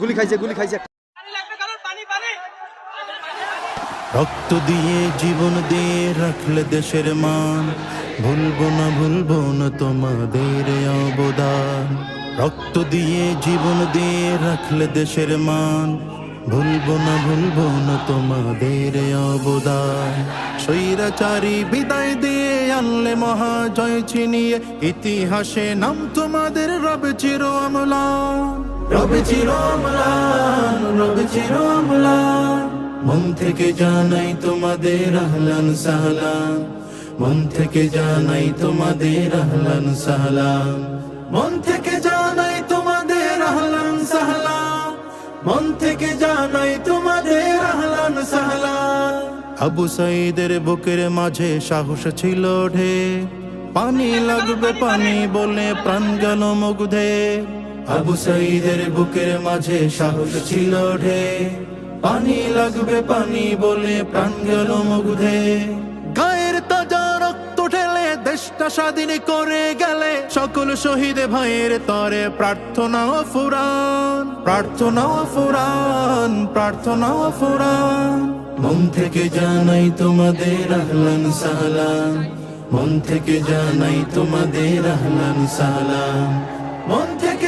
গুলি খাইছে গুলি খাইছে। রক্ত দিয়ে জীবন দিয়ে রাখলে দেশের মান। ভুলবো না ভুলবো না তোমাদের অবদান। রক্ত দিয়ে জীবন দিয়ে রাখলে দেশের মান। ভুলবো না ভুলবো না তোমাদের অবদান। স্বৈরাচারী বিদায় দিয়ে আনলে মহাজয় ছিনিয়ে। ইতিহাসে নাম তোমাদের রবে চির অমলান। রবে চির অমলান রবে চির অমলান মন থেকে জানাই তোমাদের আহলান সাহলান। মন থেকে জানাই তোমাদের আহলান সাহলান। মন থেকে জানাই তোমাদের আহলান সাহলান। মন থেকে জানাই তোমাদের আহলান সাহলান। আবু সাইদের বুকের মাঝে সাহস ছিল ঢে পানি লাগবে পানি বলে প্রাণ গেল মুগ্ধে। আবু সাইদের বুকের মাঝে সাহস ছিল ঢে। পানি লাগবে পানি বলে প্রাণ গেল মুগ্ধে। গায়ের তাজা রক্ত ঢেলে দেশটা স্বাধীন করে গেলে সকল শহীদ ভাইয়ের তরে প্রার্থনা ফুরান প্রার্থনা ফুরান প্রার্থনা ফুরান। মন থেকে জানাই তোমাদের আহলান সালাম, মন থেকে জানাই তোমাদের আহলান সালাম। মন থেকে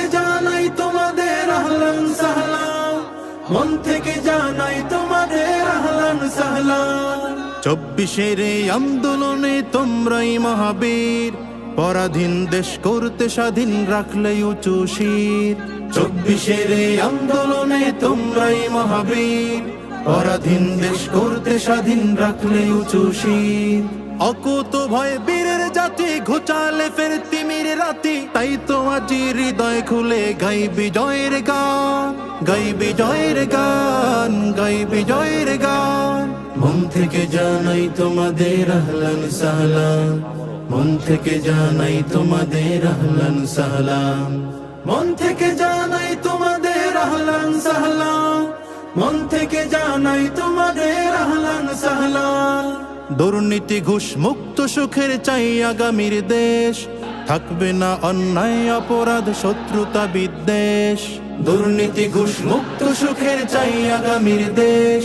মন থেকে জানাই তোমাদের আহলান সাহলান। চব্বিশের এই আন্দোলনে তোমরাই মহাবীর। পরাধীন দেশ করতে স্বাধীন রাখলে উঁচু শির। চব্বিশের এই আন্দোলনে তোমরাই মহাবীর। পরাধীন দেশ করতে স্বাধীন রাখলে উঁচু শির। অকুত ভয় বীরের জাতি ঘুচালে ফের তিমির রাতি, তাই তো আজি হৃদয় খুলে গাই বিজয়ের গান গাই বিজয়ের গান গাই বিজয়ের গান। মন থেকে জানাই তোমাদের আহলান সালাম, মন থেকে জানাই তোমাদের আহলান সালাম। মন থেকে জানাই তোমাদের আহলান সাহলাম মন থেকে জানাই তোমাদের আহলান সাহলাম দুর্নীতি, ঘুষ, মুক্ত সুখের চাই আগামীর দেশ থাকবে না অন্যায়, অপরাধ, শত্রুতা, বিদ্বেষ। দুর্নীতি, ঘুষ, মুক্ত সুখের চাই আগামীর দেশ।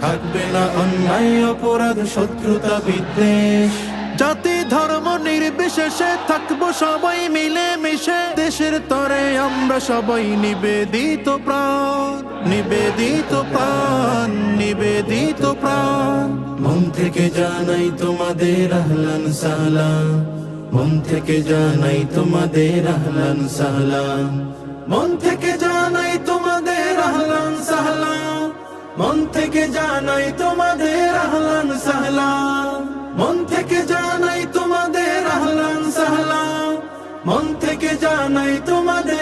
থাকবে না অন্যায়, অপরাধ, শত্রুতা, বিদ্বেষ। জাতি, ধর্ম, নির্বিশেষে থাকব সবাই মিলে মিশে দেশের তরে আমরা সবাই নিবেদিত প্রাণ নিবেদিত প্রাণ নিবেদিত প্রাণ। মন থেকে জানাই তোমাদের আহলান সালাম। মন থেকে জানাই তোমাদের আহলান সাহলাম মন থেকে জানাই তোমাদের আহলান সাহলাম মন থেকে জানাই তোমাদের আহলান সাহলাম মন থেকে জানাই তোমাদের আহলান সাহলাম মন থেকে জানাই তোমাদের